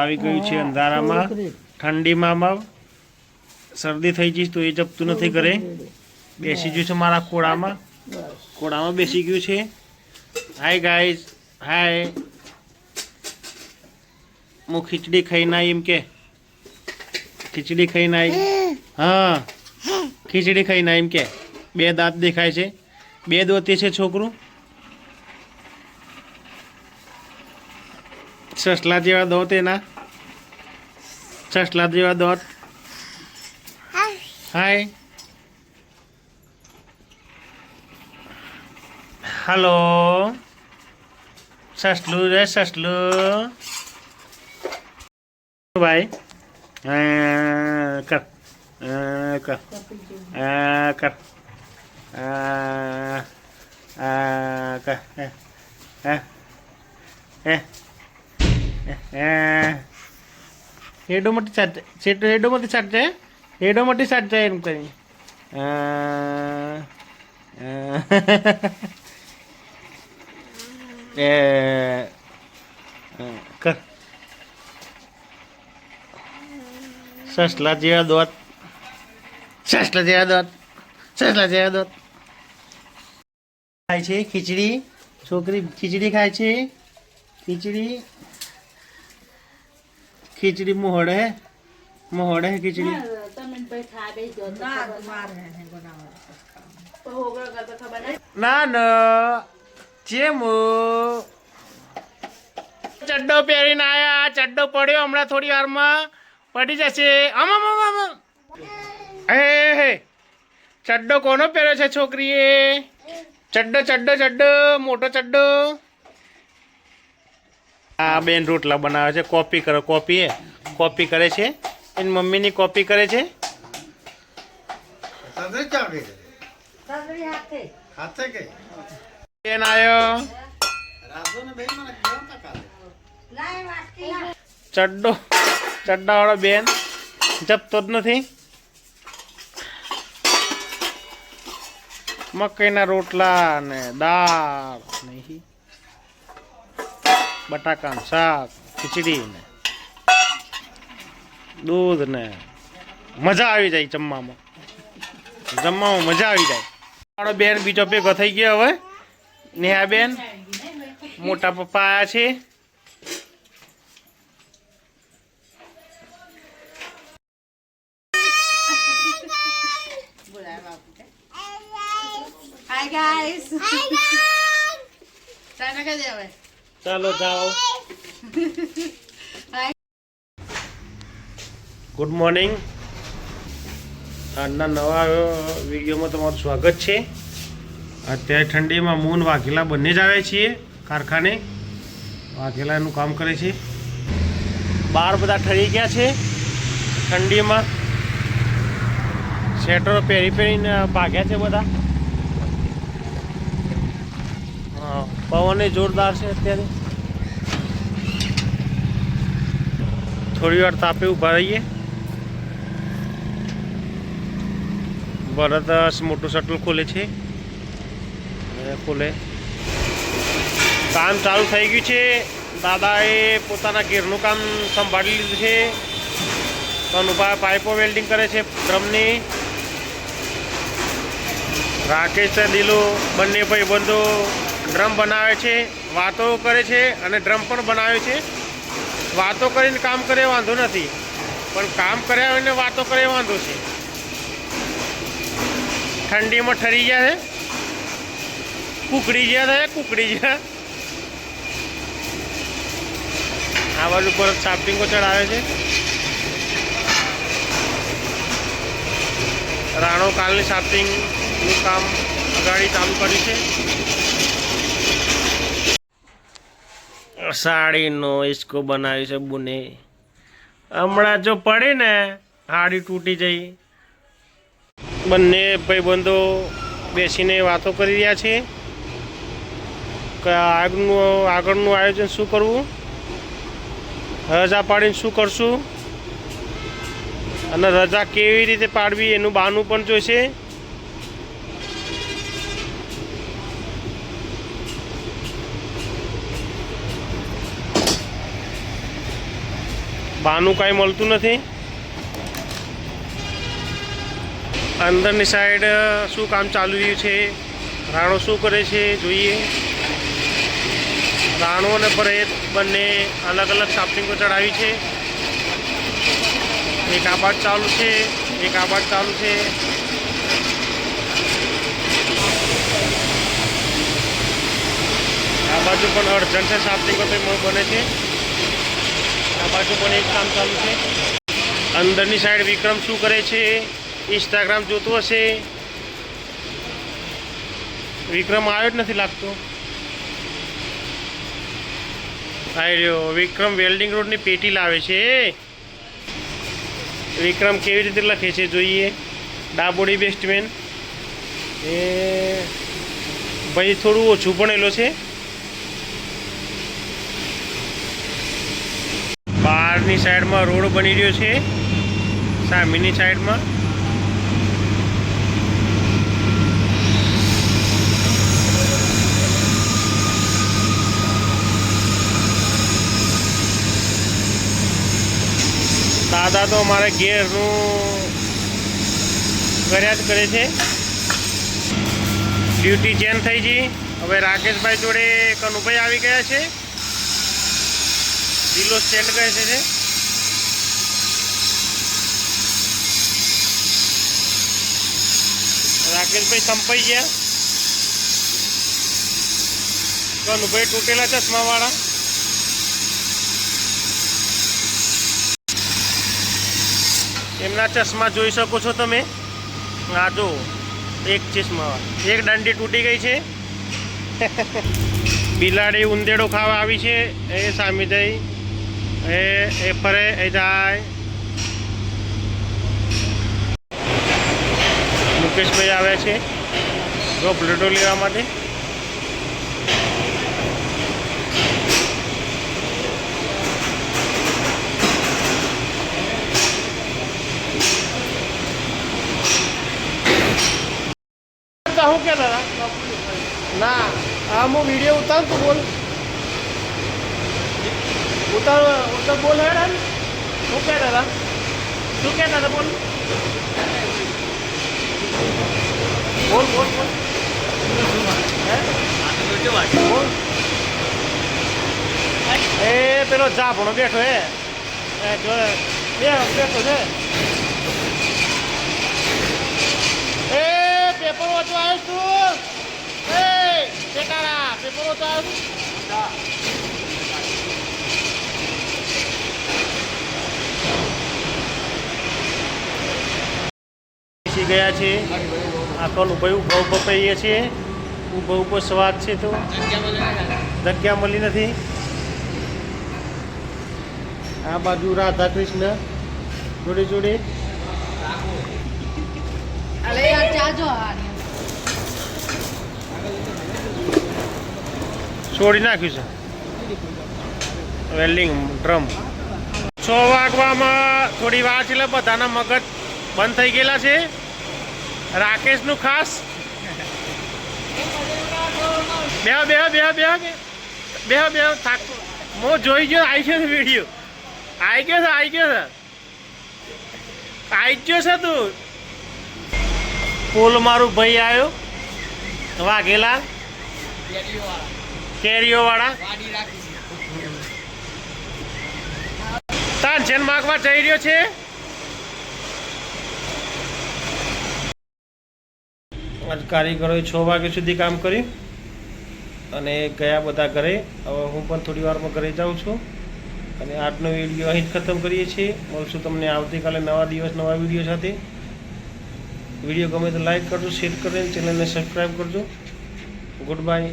આવી ગયું છે અંધારામાં. ઠંડીમાં શરદી થઈ જઈશ તો એ જપતું નથી ઘરે. બેસી ગયું છે મારા ખોળામાં. ખોળામાં બેસી ગયું છે. હાય ગાઈઝ હાય હું ખીચડી ખાઈને આવી એમ કે. ખીચડી ખાઈને આવી હા. ખીચડી ખાઈને આવી એમ કે. બે દાંત દેખાય છે. બે દોતી છે છોકરું. સસલા જેવા દોત એના સસલા જેવા દોત હાય હલો સસલું રે સસલું ભાઈ કર કર કર કર હે હે હેડો મોટી સાટ છે એમ કરી અ, અ, એ અ, કર. સસલા જેવા દોત. સસલા જેવા દોત. સસલા જેવા દોત. ખાય છે ખીચડી. છોકરી ખીચડી ખાય છે. ખીચડી. ખીચડી મોહડે હે મોહડે હે ખીચડી ના ના ચેમ ચડ્ડો પહેરીને આયા ચડ્ડો પડ્યો હમણાં થોડી વારમાં. પડી જશે. આમ આમ આમ હે હે ચડ્ડો કોનો પહેર્યો છે છોકરીએ? ચડ્ડો ચડ્ડો ચડ્ડો. મોટો ચડ્ડો. આ બેન રોટલા બનાવે છે. કોપી કરો કોપી એ. કોપી કરે છે. એની મમ્મીની કોપી કરે છે. તને ચાલે હાથે. કે બેન આવ્યો ચડ્ડો. ચડ્ડાવાળો બેન. જપતો જ નથી. મકઈના રોટલા ને દાળ નહીં. બટાકાનું શાક ખીચડી ને દૂધ ને મજા આવી જાય જમવામાં. જમવામાં મજા આવી જાય. મારો બેન બીજો ભેગો થઈ ગયો હવે. નેહા બેન મોટા પપ્પા આયા છે. Hi guys. Sana ka diya ચાલો જાઓ. ગુડ મોર્નિંગ આજના નવા વિડીયોમાં તમારું સ્વાગત છે. અત્યારે ઠંડીમાં મૂન વાઘેલા બંને જ આવે છીએ કારખાને. વાઘેલા એનું કામ કરે છે. બહાર બધા ઠરી ગયા છે ઠંડીમાં. સ્વેટરો પહેરી પહેરીને ભાગ્યા છે બધા હા, પવન જોરદાર છે અત્યારે. થોડી વાર તાપે ઊભા રહીએ. ભરત મોટું શટલ ખોલે છે. ખોલે. કામ ચાલુ થઈ ગયું છે. દાદાએ પોતાના ઘેરનું કામ સંભાળી લીધું છે. કનુભા પાઇપો વેલ્ડિંગ કરે છે ડ્રમની. રાકેશ, દિલો, બંને ભાઈબંધો ડ્રમ બનાવે છે, વાતો કરે છે અને ડ્રમ પણ બનાવે છે. વાતો કરીને કામ કરે વાંધો નથી, પણ કામ કર્યા હોય ને વાતો કરે વાંધો છે. ઠંડીમાં ઠરી ગયા છે. કુકડી ગયા છે કુકડી ગયા આ બાજુ પર સાપટિંગો ચડાવે છે. રાણો કાલની સાપટિંગનું કામ અગાડી ચાલુ કર્યું છે. સાડીનો હિસકો બનાવ્યો છે બુને. હમણાં જો પડે ને, હાડી તૂટી જઈ. બંને ભાઈબંધો બેસીને વાતો કરી રહ્યા છે કે આગનું આગળનું આયોજન શું કરવું? રજા પાડીને શું કરશું? અને રજા કેવી રીતે પાડવી એનું બહાનું પણ જોઈશે. બાનું કાંઈ મળતું નથી. અંદરની સાઈડ શું કામ ચાલુ રહ્યું છે? રાણો શું કરે છે? જોઈએ. રાણો અને પરેત બંને અલગ અલગ સાપટિંગો ચડાવી છે. એક આબાદ ચાલુ છે, એક આબાદ ચાલુ છે. આ બાજુ પણ અડચણ છે સાપટિંગો તો બને છે. આ બાજુ પણ એક કામ ચાલુ છે. અંદરની સાઈડ વિક્રમ શું કરે છે? ઇન્સ્ટાગ્રામ જોતું હશે. વિક્રમ આવ્યો જ નથી લાગતો. આવ્યો વિક્રમ વેલ્ડિંગ રોડની પેટી લાવે છે. વિક્રમ કેવી રીતે લખે છે જોઈએ. ડાબોડી બેસ્ટમેન. એ ભાઈ થોડું ઓછું ભણેલો છે. બહારની સાઈડમાં રોડ બની રહ્યો છે. સામેની સાઈડમાં. દાદા તો અમારા ઘેરનું કર્યા જ કરે છે. ડ્યુટી ચેન્જ થઈ ગઈ. હવે રાકેશભાઈ જોડે કનુભાઈ આવી ગયા છે. જિલ્લો સ્ટેન્ડ કહે છે રાકેશભાઈ સંપાઈ ગયા. કનુભાઈ તૂટેલા ચશ્મા વાળા એમના ચશ્મા જોઈ શકો છો તમે. આ જો, એક ચશ્મા એક દાંડી તૂટી ગઈ છે. બિલાડી ઉંદેડો ખાવા આવી છે. એ સામે જઈ એ એ ફરે, એ જાય. મુકેશભાઈ આવે છે. જો બ્લડો લેવા માટે. હું કે દાદા ના, આ હું વીડિયો ઉતાર તું બોલ. ઉતાર, ઉતર બોલ હે ને? શું કે દાદા શું કે દાદા બોલ? બોલ બોલ બોલ. એ પેલો જાપણો બેઠો હે. જો, બે બેઠો છે. એ, પેપર ઓછું આવ્યો છું એ બેટારા પેપર ઓછું આવ્યો બેસી ગયા છે. આખો ભાઈ ઊભો ઊભો પહીએ છીએ. ઊભો ઊભો સ્વાદ છે તો. જગ્યા મળી નથી. આ બાજુ રાધા કૃષ્ણ જોડે. જોડે છોડી નાખ્યું છે. Welding drum. છ વાગવામાં થોડી વાર છે એટલે બધાના મગજ બંધ થઈ ગયેલા છે. રાકેશનું ખાસ. બે બે બે બે બે બે થાક. હું જોઈ ગયો આવી ગયો વીડિયો આવી ગયો છે આવી ગયો છે. આવી ગયો છે તું. પોલ મારું ભાઈ આવ્યો વાઘેલા કેરીઓ વાળા તાનસેન માગવા જઈ રહ્યો છે. આજ કારીગરોએ છ વાગ્યા સુધી કામ કર્યું અને ગયા બધા ઘરે. હવે હું પણ થોડી વારમાં ઘરે જાઉં છું અને આજનો વીડિયો અહીં જ ખતમ કરીએ છીએ. મળશું તમને આવતીકાલે નવા દિવસ, નવા વીડિયો સાથે. વીડિયો ગમે તો લાઈક કરજો, શેર કરીને ચેનલને સબસ્ક્રાઈબ કરજો. Good bye.